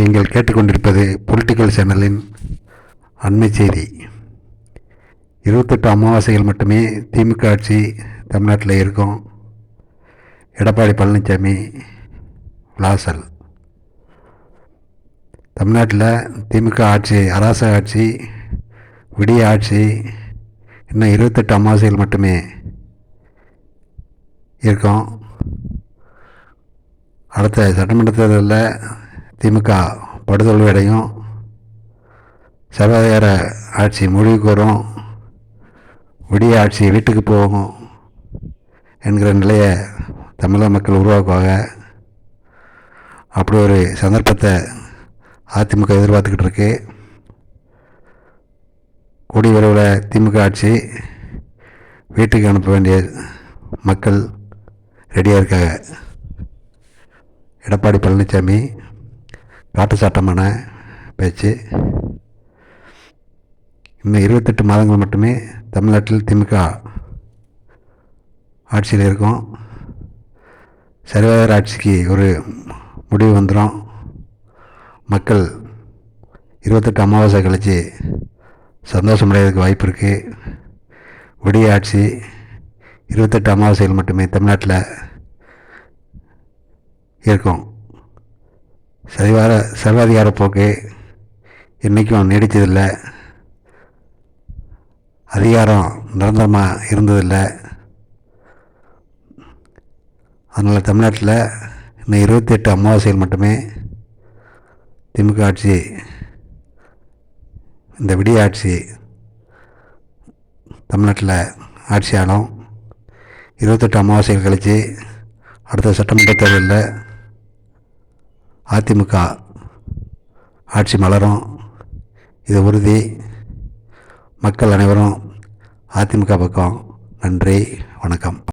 நீங்கள் கேட்டுக்கொண்டிருப்பது பொலிட்டிக்கல் சேனலின் அண்மை செய்தி. இருபத்தெட்டு அமாவாசைகள் மட்டுமே திமுக ஆட்சி தமிழ்நாட்டில் இருக்கும். எடப்பாடி பழனிசாமி லாசல். தமிழ்நாட்டில் திமுக ஆட்சி அரச ஆட்சி விடிய ஆட்சி இன்னும் இருபத்தெட்டு அமாவாசைகள் மட்டுமே இருக்கும். அடுத்த சட்டமன்ற தேர்தலில் திமுக படுதோல்வி அடையும் சர்வாதார ஆட்சி முடிவுக்கு வரும். விடிய ஆட்சி வீட்டுக்கு போகும் என்கிற நிலையை தமிழக மக்கள் உருவாக்குவாங்க. அப்படி ஒரு சந்தர்ப்பத்தை அதிமுக எதிர்பார்த்துக்கிட்டு இருக்கு. கூடிய விரைவில் திமுக ஆட்சி வீட்டுக்கு அனுப்ப வேண்டிய மக்கள் ரெடியாக இருக்காங்க. எடப்பாடி பழனிசாமி காட்டு சாட்டமான பேச்சு. இன்னும் இருபத்தெட்டு மாதங்கள் மட்டுமே தமிழ்நாட்டில் திமுக ஆட்சியில் இருக்கும். சரிவாதார ஆட்சிக்கு ஒரு முடிவு வந்துடும் மக்கள் இருபத்தெட்டு அமாவாசை கழித்து சந்தோஷமடைகிறதுக்கு வாய்ப்பு இருக்குது விடிய ஆட்சி இருபத்தெட்டு அமாவாசைகள் மட்டுமே தமிழ்நாட்டில் இருக்கும். சரிவார சர்வாதிகார போக்கு என்றைக்கும் நீடித்ததில்லை. அதிகாரம் நிரந்தரமாக இருந்ததில்லை. அதனால் தமிழ்நாட்டில் இன்னும் இருபத்தி எட்டு அமாவாசைகள் மட்டுமே திமுக ஆட்சி இந்த விடிய ஆட்சி தமிழ்நாட்டில் ஆட்சி ஆளும் இருபத்தெட்டு அமாவாசைகள் கழித்து அடுத்த சட்டமன்ற தேர்தலில் அதிமுக ஆட்சி மலரும் இது உறுதி. மக்கள் அனைவரும் அதிமுக பக்கம் நன்றி வணக்கம்.